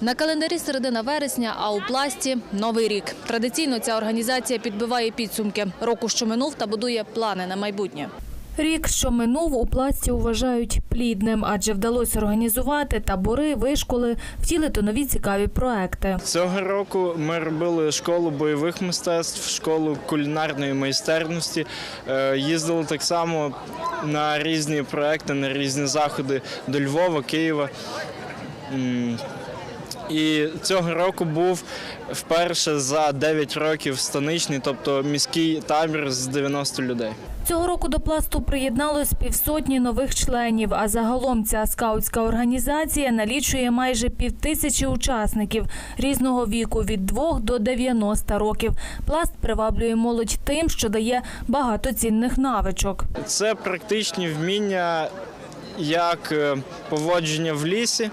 На календарі середина вересня, а у пласті новий рік. Традиційно ця організація підбиває підсумки року, що минув, та будує плани на майбутнє. Рік, що минув, у пласті вважають плідним, адже вдалося організувати табори, вишколи, втілити нові цікаві проекти. Цього року ми робили школу бойових мистецтв, школу кулінарної майстерності. Е, Їздили так само на різні проекти, на різні заходи до Львова, Києва. І цього року був вперше за 9 років станичний, тобто міський табір з 90 людей. Цього року до пласту приєдналось півсотні нових членів. А загалом ця скаутська організація налічує майже півтисячі учасників різного віку від 2 до 90 років. Пласт приваблює молодь тим, що дає багато цінних навичок. Це практичні вміння як е, поводження в лісі,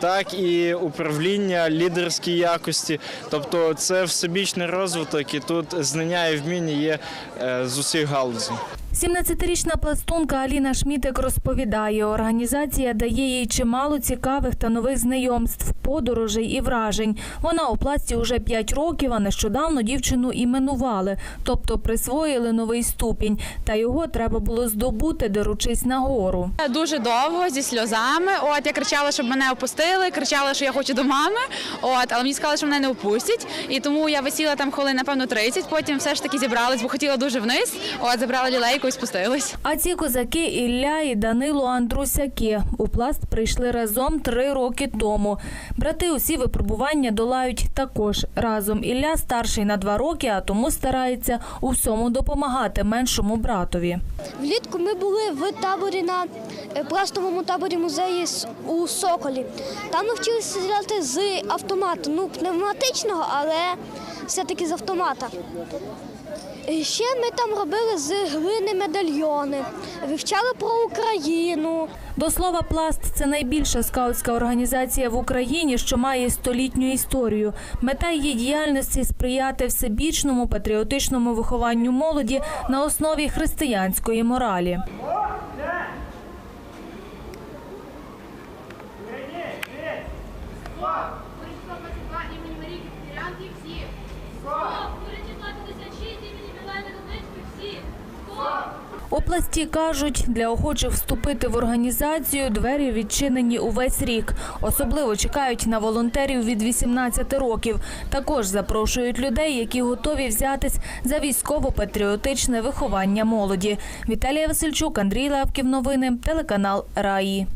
так і управління лідерській якості. Тобто це всебічний розвиток, і тут знання і вміння є е, з усіх галузей. 17-річна пластунка Аліна Шмітик розповідає, організація дає їй чимало цікавих та нових знайомств, подорожей і вражень. Вона у пласті уже 5 років, а нещодавно дівчину іменували, тобто присвоїли новий ступінь. Та його треба було здобути, деручись на гору. Дуже довго зі сльозами. От я кричала, щоб мене опустили, кричала, що я хочу до мами. От, але мені сказали, що мене не опустять. І тому я висіла там хвилин, напевно, 30, Потім все ж таки зібрались, бо хотіла дуже вниз. От забрала лілейку і спустилась. А ці козаки Ілля і Данило Андрусяки у пласт прийшли разом три роки тому. Брати усі випробування долають також разом. Ілля старший на два роки, а тому старається у всьому допомагати меншому братові. Влітку ми були в таборі на е, пластовому таборі музеї у Соколі. Там навчилися стріляти з автомату, ну пневматичного, але все-таки з автомата. Ще ми там робили з глини медальйони, вивчали про Україну. До слова, пласт це найбільша скаутська організація в Україні, що має столітню історію. Мета її діяльності сприяти всебічному патріотичному вихованню молоді на основі християнської моралі. Перечислати імені Марії Катерянки пласті кажуть, для охочих вступити в організацію двері відчинені увесь рік. Особливо чекають на волонтерів від 18 років. Також запрошують людей, які готові взятись за військово-патріотичне виховання молоді. Віталія Васильчук, Андрій Левків. Новини, телеканал Раї.